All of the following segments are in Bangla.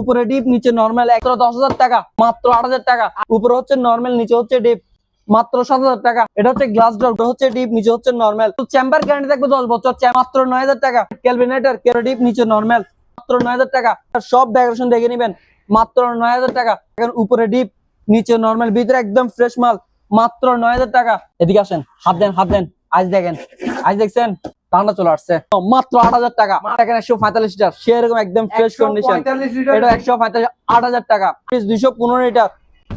উপরে ডিপ, নিচে নর্মাল একশো দশ হাজার টাকা, মাত্র আট হাজার টাকা। উপরে হচ্ছে নর্মাল নিচে হচ্ছে ডিপ, মাত্র সাত হাজার টাকা। এটা হচ্ছে গ্লাস ডোর হচ্ছে ডিপ, নিচে হচ্ছে নর্মাল চেম্বার গ্যারান্টি থাকবে দশ বছর মাত্র নয় হাজার টাকা। ক্যালভিনেটার ডিপ, নিচে নর্মাল মাত্র নয় হাজার টাকা। সব ডেকোরেশন দেখে নিবেন, মাত্র নয় হাজার টাকা। এখন উপরে ডিপ, নিচে নর্মাল ভিতরে একদম ফ্রেশ মাল, মাত্র নয় হাজার টাকা। এদিকে আসেন, হাত দেন হাত দেন আজ দেখেন আজ দেখছেন? ঠান্ডা চলে আসছে। মাত্র আট হাজার টাকা। দেখেন একশো পঁয়তাল্লিশ লিটার। সেরকম একদম ফ্রেশ কন্ডিশন এটা একশো পঁয়তাল্লিশ আট হাজার টাকা। দুইশো পনেরো লিটার।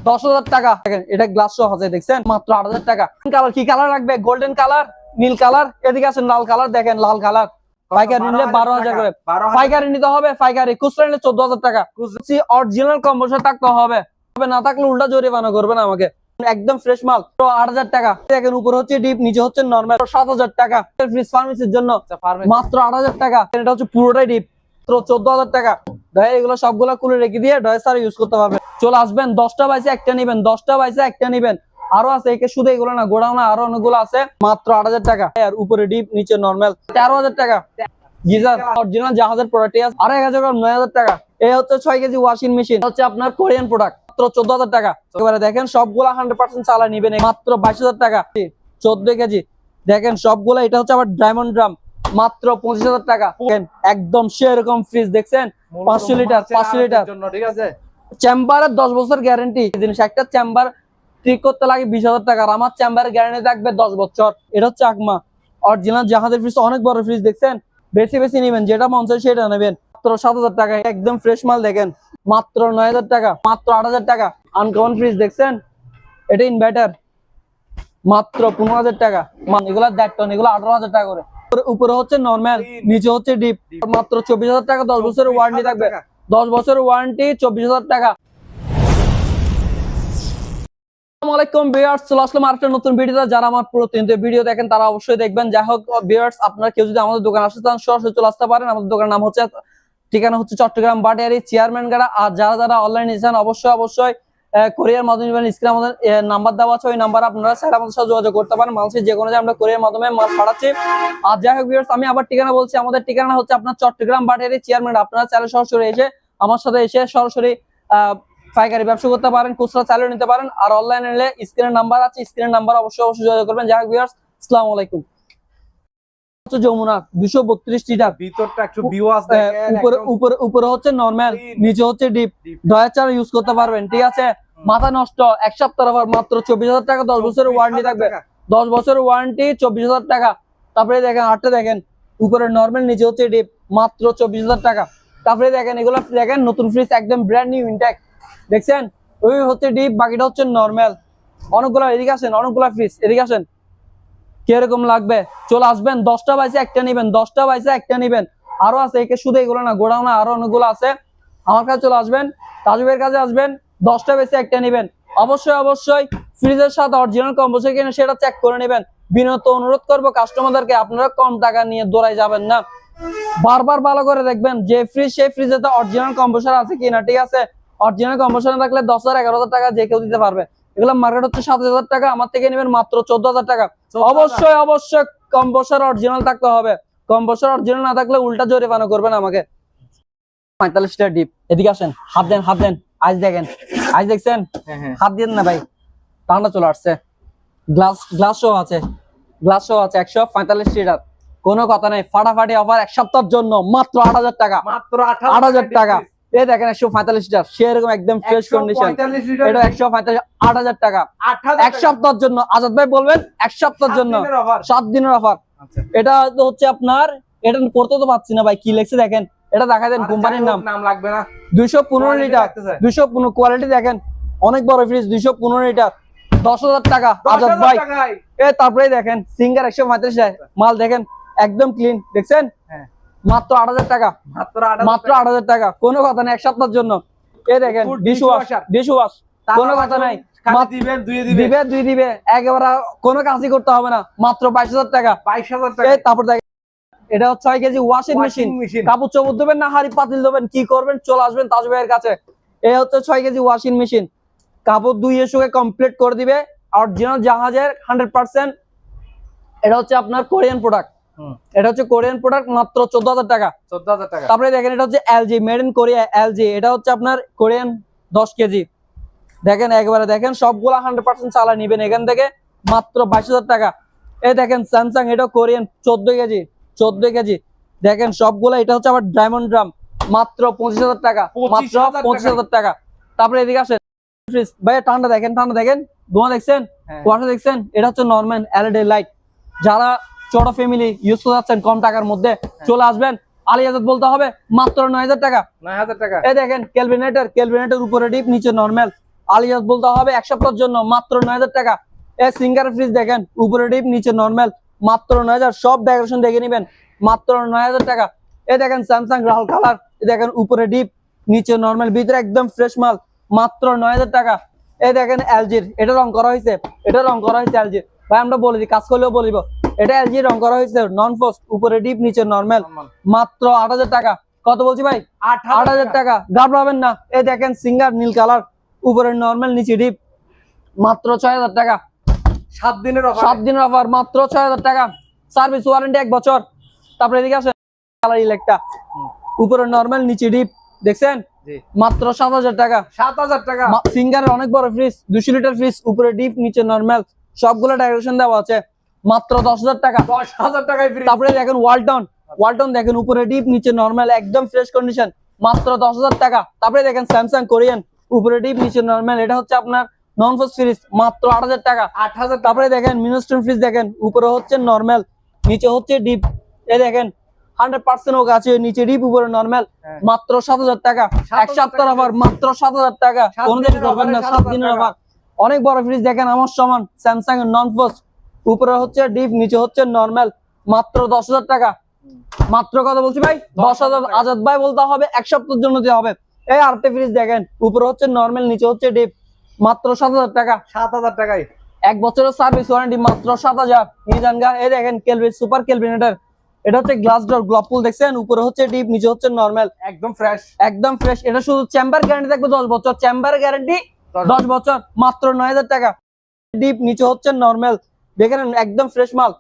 দশ হাজার টাকা। এটা গ্লাস সহ আছে দেখছেন? মাত্র আট হাজার টাকা। কালার কি কালার রাখবে? গোল্ডেন কালার নীল কালার এদিকে আছেন লাল কালার দেখেন লাল কালার পাইকারি নিলে বারো হাজার করে। পাইকারি নিতে হবে পাইকারি। খুচরা নিলে চোদ্দ হাজার টাকা। অরিজিনাল কম্বোসার থাকতে হবে। হবে না থাকলে উল্টা জরিমানা করবেন আমাকে। একদম ফ্রেশ মাল। তো আট হাজার টাকা। দেখেন উপরে হচ্ছে ডিপ নিচে হচ্ছে নর্মাল সাত হাজার টাকা। ফ্রিজ ফার্মেসির জন্য মাত্র আট হাজার টাকা। এটা হচ্ছে পুরোটাই ডিপ চোদ্দ হাজার টাকা। ডয় এগুলো সবগুলো খুলে রেখে দিয়ে সার ইউজ করতে চলে আসবেন দশটা বাইসে একটা নিবেন দশটা বাইসে একটা নিবেন। আরও আছে একে শুধু এগুলো না গোডাউনে আরও অনেকগুলো আছে। মাত্র আট হাজার টাকা। আর উপরে ডিপ নিচে নর্মাল তেরো হাজার টাকা। গিজার অরিজিনাল জাহাজের প্রোডাক্ট আর এক হাজার নয় হাজার টাকা। এই হচ্ছে ছয় কেজি ওয়াশিং মেশিন হচ্ছে আপনার কোরিয়ান প্রোডাক্ট মাত্র চোদ্দ হাজার টাকা। এবারে দেখেন সবগুলা হান্ড্রেড পার্সেন্ট চালা নিবেন মাত্র বাইশ হাজার টাকা। চোদ্দ কেজি। দেখেন সবগুলা এটা হচ্ছে আবার ডায়মন্ড ড্রাম মাত্র পঁচিশ হাজার টাকা। একদম সেরকম ফ্রিজ দেখছেন? পাঁচশো লিটার পাঁচশো লিটার ঠিক আছে? চেম্বারের দশ বছর গ্যারেন্টি জিনিস একটা চেম্বার ঠিক করতে লাগে বিশ হাজার টাকা। আর আমার চেম্বারের গ্যারান্টি থাকবে দশ বছর। এটা হচ্ছে আকমা। অরিজিনাল জাহাজের ফ্রিজ অনেক বড় ফ্রিজ দেখছেন? বেশি বেশি নেবেন যেটা মন চায় সেটা নেবেন। মাত্র সাত হাজার টাকা, একদম ফ্রেশ মাল দেখেন। মাত্র নয় হাজার টাকা, মাত্র আট হাজার টাকা। আনকমন ফ্রিজ দেখছেন? এটা ইনভার্টার মাত্র পনেরো হাজার টাকা। এগুলা দেড় টন এগুলো আঠারো হাজার টাকা করে। উপরে- হচ্ছে নর্মাল নিচে হচ্ছে ডিপ মাত্র চব্বিশ হাজার টাকা, দশ বছরের ওয়ারেন্টি থাকবে। দশ বছরের ওয়ারেন্টি চব্বিশ হাজার টাকা। আসসালামু ভিউয়ার্স চলে আসলাম আরেকটা নতুন ভিডিওতে। যারা আমার প্রতিনিয়ত ভিডিও দেখেন, তারা অবশ্যই দেখবেন। যাই হোক ভিউয়ার্স আপনারা কেউ যদি আমাদের দোকান আসতে চান, সরাসরি চলে আসতে পারেন। আমাদের দোকানের নাম হচ্ছে ঠিকানা হচ্ছে চট্টগ্রাম বাটিয়ারি চেয়ারম্যান গাড়া। আর যারা যারা অনলাইন নিচ্ছেন অবশ্যই অবশ্যই কোরিয়ার মাধ্যমে নেবেন স্ক্রিনে আমাদের নাম্বার দেওয়া আছে, ওই নাম্বার আপনারা স্যার আমাদের সাথে যোগাযোগ করতে পারেন। মানুষের যে কোনো আমরা কোরিয়ার মাধ্যমে মাল পাঠাচ্ছি আর যাই হোক আমি আবার ঠিকানা বলছি, আমাদের ঠিকানা হচ্ছে আপনার চট্টগ্রাম বাটিয়ারি চেয়ারম্যান আপনারা চ্যানেল সরাসরি এসে আমার সাথে এসে সরাসরি পাইকারি ব্যবসা করতে পারেন, খুচরা চালিয়ে নিতে পারেন। আর অনলাইনে নিলে স্ক্রিনের নাম্বার আছে স্ক্রিনের নাম্বার অবশ্যই অবশ্যই যোগাযোগ করবেন। যাই হোক ভিউয়ার্স আসসালামু আলাইকুম। হচ্ছে যমুনা দুশো বত্রিশ লিটার ভিতরটা একটু আহ, উপরে উপরে উপরে হচ্ছে নর্মাল নিচে হচ্ছে ডিপ Deep. চার ইউজ করতে পারবেন ঠিক আছে? মাথা নষ্ট এক সপ্তাহ মাত্র চব্বিশ হাজার টাকা দশ বছরের ওয়ারেন্টি থাকবে। দশ বছরের ওয়ারেন্টি চব্বিশ হাজার টাকা। তারপরে দেখেন আটটা দেখেন উপরে নর্মাল নিচে হচ্ছে ডিপ মাত্র চব্বিশ হাজার টাকা। তারপরে দেখেন এগুলো দেখেন নতুন ফ্রিজ একদম ব্র্যান্ড নিউ ইনটেক দেখছেন? ওই হচ্ছে ডিপ বাকিটা হচ্ছে নর্মাল অনেকগুলো এদিকে আসেন অনেকগুলো ফ্রিজ এদিকে আসেন। কীরকম লাগবে? চলে আসবেন, দশটা বাইসে একটা নিবেন, দশটা বাইসে একটা নিবেন। আরও আছে, একে শুধু এগুলো না, গোডাউনে আরও অনেকগুলো আছে। আমার কাছে চলে আসবেন, তাজুবের কাছে আসবেন, দশটা বেশি একটা নিবেন। অবশ্যই অবশ্যই ফ্রিজের সাথে অরিজিনাল কম্বোসে কিনে সেটা চেক করে নেবেন। বিনত অনুরোধ করব কাস্টমারদেরকে আপনারা কম টাকা নিয়ে দৌড়াই যাবেন না। বারবার ভালো করে দেখবেন যে ফ্রিজ সেই ফ্রিজে তো অরিজিনাল কম্বোসার আছে কিনা, ঠিক আছে? অরিজিনাল কম্বোসার না থাকলে দশ হাজার, এগারো হাজার টাকা যে কেউ দিতে পারবে। এগুলো মার্কেট হচ্ছে সাত হাজার টাকা আমার থেকে নেবেন মাত্র চোদ্দ হাজার টাকা। অবশ্যই অবশ্যই কম্বোসার অরিজিনাল থাকতে হবে। কম্বোসার অরিজিনাল না থাকলে উল্টা জরিমানা করবেন আমাকে। পঁয়তাল্লিশটা ডিপ এদিকে আসেন হাত দেন হাত দেন। আজ দেখেন আজ দেখছেন? হ্যাঁ হ্যাঁ। হাত দিয়ে না ভাই। ঠান্ডা চলে আসছে। গ্লাস গ্লাস শো আছে। গ্লাস শো আছে একশো পঁয়তাল্লিশ লিটার। কোনো কথা নেই ফাটাফাটি অফার এক সপ্তাহের জন্য মাত্র আট হাজার টাকা। মাত্র আট হাজার টাকা দেখেন একশো পঁয়তাল্লিশ লিটার। সেরকম একদম ফ্রেশ কন্ডিশন এটা একশো পঁয়তাল্লিশ আট হাজার টাকা। এক সপ্তাহের জন্য আজাদ ভাই বলবেন এক সপ্তাহের জন্য। সাত দিনের অফার আচ্ছা। এটা হচ্ছে আপনার এটা পড়তে তো পাচ্ছি না ভাই কি লেখছে দেখেন। এটা দেখা দেন কোম্পানির নাম। নাম লাগবে না। দুইশো পনেরো লিটার। দুইশো পনেরো কোয়ালিটি দেখেন। অনেক বড় ফ্রিজ দুইশো পনেরো লিটার। দশ হাজার টাকা আজাদ ভাই। এ তারপরে দেখেন সিঙ্গার একশো পঁয়ত্রিশ মাল দেখেন একদম ক্লিন দেখছেন। মাত্র আট হাজার টাকা। মাত্র আট হাজার টাকা। কোনো কথা নেই এক সপ্তাহের জন্য। এ দেখেন ডিশ ওয়াশ। ডিশ ওয়াশ কোনো কথা নাই। দুই দিবে দুই দিবে একেবারে কোনো কাজই করতে হবে না। মাত্র বাইশ হাজার টাকা। বাইশ হাজার টাকা। তারপর দেখেন এটা হচ্ছে ছয় কেজি ওয়াশিং মেশিন মেশিন কাপড় চোপড় দেবেন না হাড়ি পাতিল দেবেন কি করবেন? চলে আসবেন তাজ ভাইয়ের কাছে। এই হচ্ছে ছয় কেজি ওয়াশিং মেশিন কাপড় দুইয়ে শুকে কমপ্লিট করে দিবে। অরিজিনাল জাহাজের হান্ড্রেড পার্সেন্ট এটা হচ্ছে আপনার কোরিয়ান প্রোডাক্ট এটা হচ্ছে কোরিয়ান প্রোডাক্ট মাত্র চোদ্দ হাজার টাকা। চোদ্দ হাজার টাকা। তারপরে দেখেন এটা হচ্ছে LG made in Korea LG এটা হচ্ছে আপনার কোরিয়ান দশ কেজি। দেখেন একবারে দেখেন সবগুলা হান্ড্রেড পার্সেন্ট চালা নিবেন এখান থেকে মাত্র বাইশ হাজার টাকা। এই দেখেন স্যামসাং এটা কোরিয়ান চোদ্দ কেজি চোদ্দ কেজি। দেখেন সবগুলা এটা হচ্ছে আবার ডায়মন্ড ড্রাম মাত্র পঁচিশ হাজার টাকা মাত্র। পঁচিশ হাজার টাকা। তারপরে এদিকে আসেন ভাইয়া ঠান্ডা দেখেন ঠান্ডা দেখেন ধোঁয়া দেখছেন? হ্যাঁ। কুয়াশা দেখছেন? এটা হচ্ছে নর্মাল এলইডি লাইট যারা ছোট ফ্যামিলি ইউজ করতে যাচ্ছেন কম টাকার মধ্যে চলে আসবেন। আলিয়াজাত বলতে হবে মাত্র নয় হাজার টাকা। নয় হাজার টাকা। এই দেখেন ক্যালভিনেটর ক্যালভিনেটর উপরে ডিপ নিচে নর্মাল আলিয়াজ বলতে হবে এক সপ্তাহের জন্য মাত্র নয় হাজার টাকা। এই সিঙ্গার ফ্রিজ দেখেন উপরে ডিপ নিচে নর্মাল মাত্র নয় হাজার সব ডেকোরেশন দেখে নেবেন। মাত্র নয় হাজার টাকা। এই দেখেন স্যামসাং রাহুল কালার দেখেন উপরে ডিপ নিচে নর্মাল ভিতরে একদম ফ্রেশ মাল। মাত্র নয় হাজার টাকা। এই দেখেন এলজির এটা রং করা হয়েছে এটা রং করা হয়েছে এলজির ভাই আমরা বলে দিই কাজ করলেও বলিব। এটা এলজি রং করা হয়েছে নন ফোস্ট উপরে ডিপ নিচে নর্মাল মাত্র আট হাজার টাকা। কত বলছি ভাই? আট হাজার টাকা। ঘাবড়াবেন না। এই দেখেন সিঙ্গার নীল কালার উপরে নর্মাল নিচে ডিপ মাত্র ছয় হাজার টাকা। সাত দিনের অফার সাত দিনের অফার মাত্র ছয় হাজার টাকা। সার্ভিস ওয়ারেন্টি এক বছর। তারপরে এদিকে আসেন কালার ইলেকটা উপরে নর্মাল নিচে ডিপ দেখছেন? মাত্র সাত হাজার টাকা। সাত হাজার টাকা। সিঙ্গারের অনেক বড় ফ্রিজ দুশো লিটার ফ্রিজ উপরে ডিপ নিচে নর্মাল সবগুলো ডাইরেকশন দেওয়া আছে। মাত্র দশ হাজার টাকা। দশ হাজার টাকায় ফ্রি তারপরে দেখেন ওয়ালটন ওয়ালটন দেখেন উপরে ডিপ নিচে নর্মাল একদম ফ্রেশ কন্ডিশন মাত্র দশ হাজার টাকা। তারপরে দেখেন স্যামসাং কোরিয়ান উপরে ডিপ নিচে নর্মাল এটা হচ্ছে আপনার নন ফ্রিজ মাত্র আট হাজার টাকা। আট হাজার তারপরে দেখেন মিনোস্টোন ফ্রিজ দেখেন উপরে হচ্ছে নর্মাল নিচে হচ্ছে ডিপ এ দেখেন হান্ড্রেড পার্সেন্ট ওক আছে নিচে ডিপ উপরে নর্মাল হ্যাঁ। মাত্র সাত হাজার টাকা। এক সপ্তাহ অফার মাত্র সাত হাজার টাকা। কোনো দিনের করবেন না সাত দিনের অফার অনেক বড় ফ্রিজ দেখেন আমার সমান স্যামসাং এর নন ফোর্স উপরে হচ্ছে ডিপ নিচে হচ্ছে নর্মাল মাত্র দশ হাজার টাকা। মাত্র কথা বলছি ভাই? দশ হাজার আজাদ ভাই বলতে হবে এক সপ্তাহের জন্য দেওয়া হবে। এই আরেকটা ফ্রিজ দেখেন উপরে হচ্ছে নর্মাল নিচে হচ্ছে ডিপ। মাত্র সাত হাজার টাকা। সাত হাজার টাকায়। এক বছরের সার্ভিস ওয়ারেন্টি মাত্র সাত হাজার। নিয়ে যান গা এই দেখেন কেলভিন সুপার কেলভিনেটার এটা হচ্ছে গ্লাস ডোর গ্লপুল দেখছেন? উপরে হচ্ছে ডিপ নিচে হচ্ছে নর্মাল একদম ফ্রেশ একদম ফ্রেশ এটা শুধু চেম্বার গ্যারান্টি থাকবে দশ বছর। চেম্বার গ্যারান্টি দশ বছর। মাত্র নয় হাজার টাকা। ডিপ নিচে হচ্ছে নর্মাল দেখে নেন একদম ফ্রেশ মাল।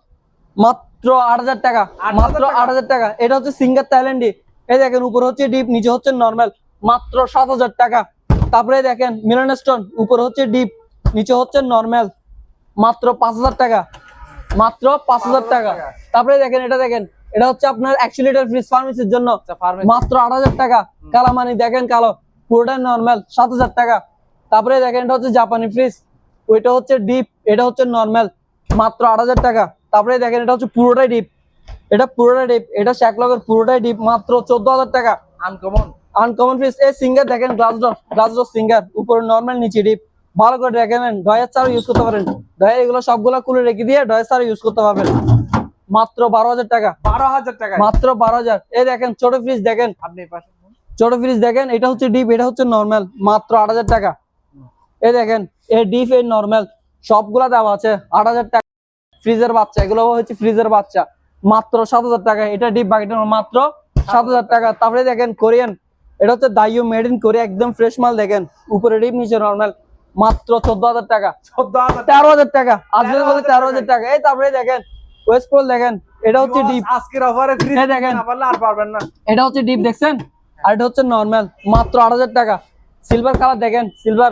মাত্র আট হাজার টাকা 8,000 মাত্র আট হাজার টাকা? এটা হচ্ছে সিঙ্গার থাইল্যান্ডি এই দেখেন উপরে হচ্ছে ডিপ নিচে হচ্ছে নর্মাল মাত্র সাত হাজার টাকা। তারপরে দেখেন মিলন স্টোন উপরে হচ্ছে ডিপ নিচে হচ্ছে নর্মাল মাত্র পাঁচ হাজার টাকা। মাত্র পাঁচ হাজার টাকা। তারপরে দেখেন এটা দেখেন এটা হচ্ছে আপনার একশো লিটার ফ্রিজ ফার্মেসির জন্য। আচ্ছা মাত্র আট হাজার টাকা। কালামানি দেখেন কালো। পুরোটাই নর্মাল সাত হাজার টাকা। তারপরে দেখেন এটা হচ্ছে জাপানি ফ্রিজ ওইটা হচ্ছে ডিপ এটা হচ্ছে নর্মাল মাত্র আট হাজার টাকা। তারপরে দেখেন এটা হচ্ছে পুরোটাই ডিপ এটা পুরোটাই ডিপ এটা শ্যাকলকের পুরোটাই ডিপ মাত্র চোদ্দ হাজার টাকা। আনকমন আনকমন ফ্রিজ এই সিঙ্গার দেখেন glass door glass door Singer উপরে নর্মাল নিচে ডিপ ভালো করে দেখেন ডয়ের চারও ইউজ করতে পারেন। ডয়ের এগুলো সবগুলো খুলে রেখে দিয়ে ডয়ের চারও ইউজ করতে পারবেন। মাত্র বারো হাজার টাকা। বারো হাজার টাকা। মাত্র বারো হাজার। এই দেখেন ছোট ফ্রিজ দেখেন। আপনি ছোট ফ্রিজ দেখেন এটা হচ্ছে ডিপ এটা হচ্ছে নর্মাল মাত্র আট হাজার টাকা। এই দেখেন এই ডিপ এই নর্মাল সবগুলা দেওয়া আছে আট হাজার টাকা। ফ্রিজের বাচ্চা এগুলো হচ্ছে ফ্রিজের বাচ্চা। মাত্র সাত হাজার টাকা এটা ডিপ বাকিটা মাত্র সাত হাজার টাকা। তারপরে দেখেন কোরিয়ান এটা হচ্ছে দাইও মেড ইন কোরিয়া একদম ফ্রেশ মাল দেখেন। উপরে ডিপ নিচে নর্মাল মাত্র চোদ্দ হাজার টাকা। তেরো হাজার টাকা আজকে বলে তেরো হাজার টাকা এই তারপরে দেখেন ওয়েস্ট পোল দেখেন এটা হচ্ছে ডিপ। আজকের অফারে ফ্রি দেখেন। না আর পারবেন না। এটা হচ্ছে ডিপ দেখছেন? আর এটা হচ্ছে নর্মাল মাত্র আট হাজার টাকা। সিলভার কালার দেখেন সিলভার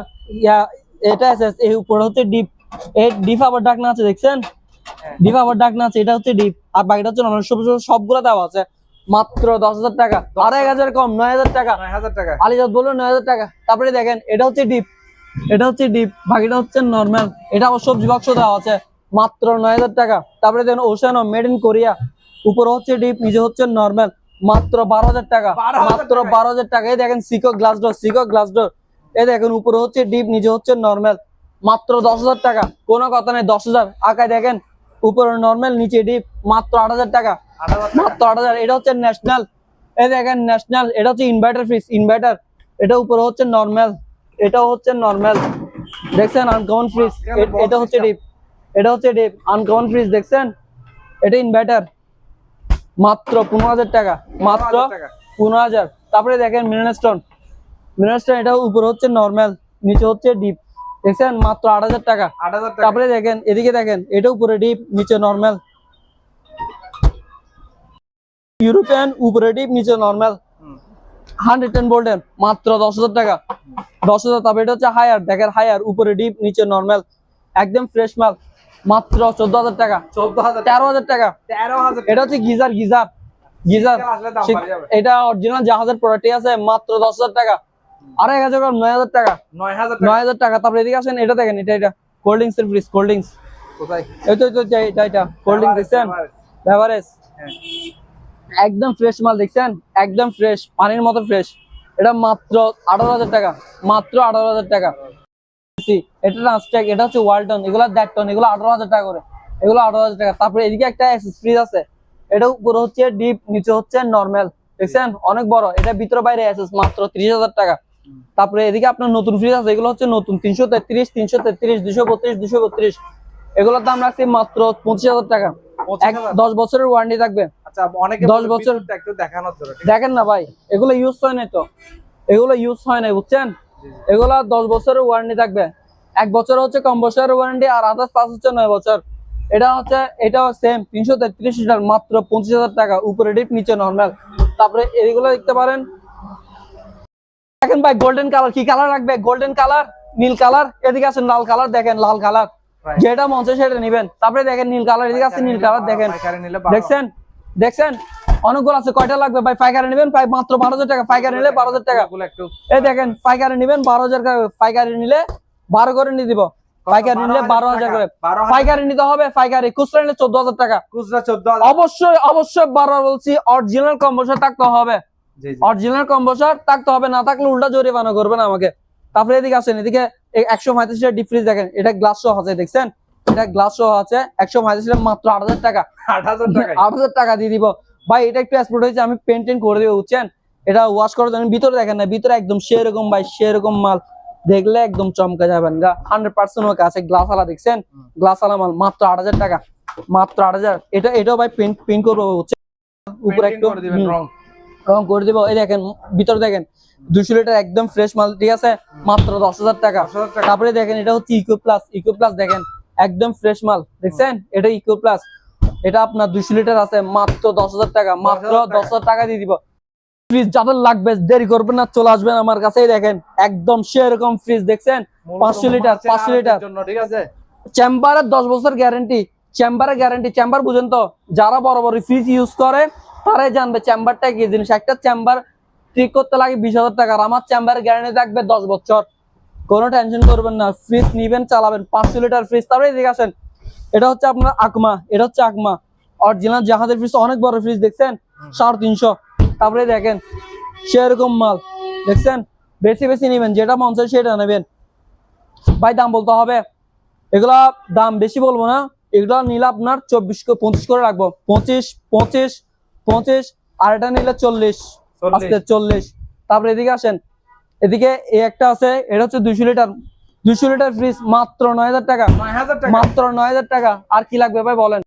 এটা আছে এই উপরে হচ্ছে ডিপ। এই ডিপ আবার ডাকনা আছে দেখছেন? হ্যাঁ। ডিপ আবার ডাকনা আছে এটা হচ্ছে ডিপ। আর বাকিটা হচ্ছে নর্মাল সব সব- সবগুলো দেওয়া আছে। মাত্র দশ হাজার টাকা। আর এক হাজার কম নয় হাজার টাকা। নয় হাজার টাকা। আলিজাদ বলল নয় হাজার টাকা। তারপরে দেখেন এটা হচ্ছে ডিপ। এটা হচ্ছে ডিপ। বাকিটা হচ্ছে নর্মাল এটা আবার সবজি বাক্স দেওয়া আছে। মাত্র নয় হাজার টাকা। তারপরে দেখেন ওশানো মেড ইন কোরিয়া উপরে হচ্ছে ডিপ নিচে হচ্ছে নর্মাল মাত্র বারো হাজার টাকা। মাত্র বারো হাজার টাকা। এই দেখেন সিকো গ্লাস ডোর সিকো গ্লাস ডোর এই দেখেন উপরে হচ্ছে ডিপ নিচে হচ্ছে নর্মাল মাত্র দশ হাজার টাকা। কোনো কথা নেই দশ হাজার। আঁকায় দেখেন উপরে নর্মাল নিচে ডিপ মাত্র আট হাজার টাকা। মাত্র আট হাজার। এটা হচ্ছে ন্যাশনাল এই দেখেন ন্যাশনাল এটা হচ্ছে ইনভার্টার ফ্রিজ ইনভার্টার এটা উপরে হচ্ছে নর্মাল এটাও হচ্ছে নর্মাল দেখছেন আনকমন ফ্রিজ এটা হচ্ছে ডিপ এটা হচ্ছে ডিপ আনকমন ফ্রিজ দেখছেন? এটা ইনভার্টার মাত্র পনেরো হাজার টাকা। মাত্র পনেরো হাজার তারপরে দেখেন মিনারেস্টন মিনারেস্টন এটা উপরে হচ্ছে নর্মাল নিচে হচ্ছে ডিপ দেখছেন? মাত্র আট হাজার টাকা। তারপরে দেখেন এদিকে দেখেন এটা উপরে ডিপ নিচে নর্মাল ইউরোপিয়ান উপরে ডিপ নিচে নর্মাল। হান্ড্রেড টেন মাত্র দশ হাজার টাকা। দশ হাজার তারপরে এটা হচ্ছে হায়ার দেখেন হায়ার উপরে ডিপ নিচে নর্মাল একদম ফ্রেশ মাল মাত্র চোদ্দ হাজার টাকা। চোদ্দ হাজার তেরো হাজার টাকা। তেরো হাজার এটা হচ্ছে গিজার গিজার। গিজার। এটা অরিজিনাল জাহাজের প্রোডাক্টই আছে মাত্র দশ হাজার টাকা। আর এক হাজার নয় হাজার টাকা। নয় হাজার নয় হাজার টাকা। তারপরে এদিকে আসেন এটা দেখেন এটা এটা। কোল্ড ড্রিঙ্কস এর ফ্রিজ কোল্ড ড্রিঙ্কস কোথায়? এই তো এটা। এটা কোল্ড ড্রিঙ্কস দেখছেন? বেভারেজ হ্যাঁ। একদম ফ্রেশ মাল দেখছেন? একদম ফ্রেশ পানির মতো ফ্রেশ এটা মাত্র আঠারো হাজার টাকা। মাত্র আঠারো হাজার টাকা। এটা ট্রান্সট্যাক এটা হচ্ছে ওয়ালটন এগুলো দেড় টন এগুলো আঠারো হাজার টাকা করে। এগুলো আঠারো হাজার টাকা। তারপরে এদিকে একটা ফ্রিজ আছে। এটা উপরে হচ্ছে ডিপ নিচে হচ্ছে নর্মাল দেখছেন? অনেক বড়। এটা ভিতরে বাইরে অ্যাসেস মাত্র ত্রিশ হাজার টাকা। তারপরে এদিকে আপনার নতুন ফ্রিজ আছে এগুলো হচ্ছে নতুন তিনশো তেত্রিশ তিনশো তেত্রিশ দুশো বত্রিশ দুশো বত্রিশ। এগুলোর দাম রাখছি মাত্র পঁচিশ হাজার টাকা? দশ বছরের ওয়ারেন্টি থাকবে। আচ্ছা দশ বছর-? দেখেন না ভাই এগুলো ইউজ হয় নাই তো। এগুলো ইউজ হয় নাই বুঝছেন? এগুলা দশ বছরের ওয়ারেন্টি থাকবে। এক বছর হচ্ছে কম বছরের ওয়ারেন্টি আর আদার্স পাঁচ হচ্ছে নয় বছর। এটা হচ্ছে এটাও সেম তিনশো তেত্রিশ লিটার মাত্র পঁচিশ হাজার টাকা উপরে ডিপ নিচে নর্মাল তারপরে এগুলো দেখতে পারেন দেখেন ভাই গোল্ডেন কালার কি কালার রাখবে? গোল্ডেন কালার নীল কালার এদিকে আছেন লাল কালার দেখেন লাল কালার. যেটা মঞ্চে সেটা নিবেন। তারপরে দেখেন নীল কালার এদিকে আছে নীল কালার দেখেন। বারো। দেখছেন? দেখছেন? অনেকগুলো আছে কয়টা লাগবে ভাই? পাইকারি নেবেন? পাই মাত্র বারো হাজার টাকা। পাইকারি নিলে বারো হাজার টাকা এই দেখেন পাইকারি নেবেন বারো হাজার টাকা পাইকারি নিলে বারো করে নিয়ে দিব। পাইকারি নিলে বারো হাজার করে। পাইকারি নিতে হবে পাইকারি। খুচরা নিলে চোদ্দ হাজার টাকা। খুচরা চোদ্দ অবশ্যই অবশ্যই বারবার বলছি অরিজিনাল কম্বোসার থাকতে হবে। অরিজিনাল কম্বোসার থাকতে হবে না থাকলে উল্টা জরিমানা করবেন আমাকে। তারপরে এদিকে আসেন এদিকে একশো পঁয়ত্রিশ ডিপ ফ্রিজ দেখেন এটা গ্লাস সহ আছে দেখছেন? এটা গ্লাস সহ আছে একশো পঁয়ত্রিশ মাত্র আট হাজার টাকা। আট হাজার টাকায় আট হাজার টাকা দিয়ে দিব। ভাই এটা একটু এক্সপোর্ট হয়েছে আমি পেন্টেন করে দিব বুঝছেন? এটা ওয়াশ করার জন্য ভিতরে দেখেন না ভিতরে একদম সেরকম ভাই সেরকম মাল। দেখলে একদম চমকে যাবেন গা। হান্ড্রেড পার্সেন্ট ওকে আছে গ্লাস আলা দেখছেন? গ্লাস আলা মাল মাত্র আট হাজার টাকা। মাত্র আট হাজার। এটা এটাও ভাই পেন্ট পেন্ট করব উপরে একটু রং করে দিব। এই দেখেন ভিতরে দেখেন দুশো লিটার একদম ফ্রেশ মাল ঠিক আছে? মাত্র দশ হাজার টাকা। তারপরে দেখেন এটা হচ্ছে ইকো প্লাস ইকো প্লাস দেখেন একদম ফ্রেশ মাল দেখছেন? এটা ইকো প্লাস এটা আপনার দুশো লিটার আছে মাত্র দশ হাজার টাকা। মাত্র দশ হাজার টাকা দিয়ে দিব। ফ্রিজ যাদের লাগবে দেরি করবেন না চলে আসবেন আমার কাছে। এই দেখেন একদম সেরকম ফ্রিজ দেখছেন? 500 লিটার, 500 লিটার। ঠিক আছে? চেম্বারের দশ বছর গ্যারান্টি চেম্বারের গ্যারেন্টি চেম্বার বুঝেন তো যারা বড় বড় ফ্রিজ ইউজ করে তারাই জানবে চেম্বারটা কি জিনিস। একটা চেম্বার ঠিক করতে লাগে বিশ হাজার টাকা আমার চেম্বারের গ্যারান্টি থাকবে দশ বছর। কোনো টেনশন করবেন না ফ্রিজ নিবেন, চালাবেন, পাঁচশো লিটার ফ্রিজ তারপরে এদিকে আসেন। এটা হচ্ছে আপনার আকমা, এটা হচ্ছে আকমা। অরিজিনাল জাহাজের ফ্রিজ অনেক বড় ফ্রিজ দেখছেন? সাড়ে তিনশো। তারপরে দেখেন, সেরকম মাল, দেখছেন? বেশি বেশি নেবেন, যেটা মন চায় সেটা নেবেন। ভাই, দাম বলতে হবে? এগুলা দাম বেশি বলব না, এগুলা নিলে আপনার চব্বিশ পঁচিশ করে রাখব। পঁচিশ পঁচিশ পঁচিশ আর এটা নিলে চল্লিশ। চল্লিশ। আজকে চল্লিশ। তারপরে এদিকে আসেন। এদিকে এই একটা আছে এটা হচ্ছে দুইশো লিটার। দুইশো লিটার ফ্রিজ মাত্র নয় হাজার টাকা। নয় হাজার টাকা। মাত্র নয় হাজার টাকা। আর কি লাগবে ভাই বলেন?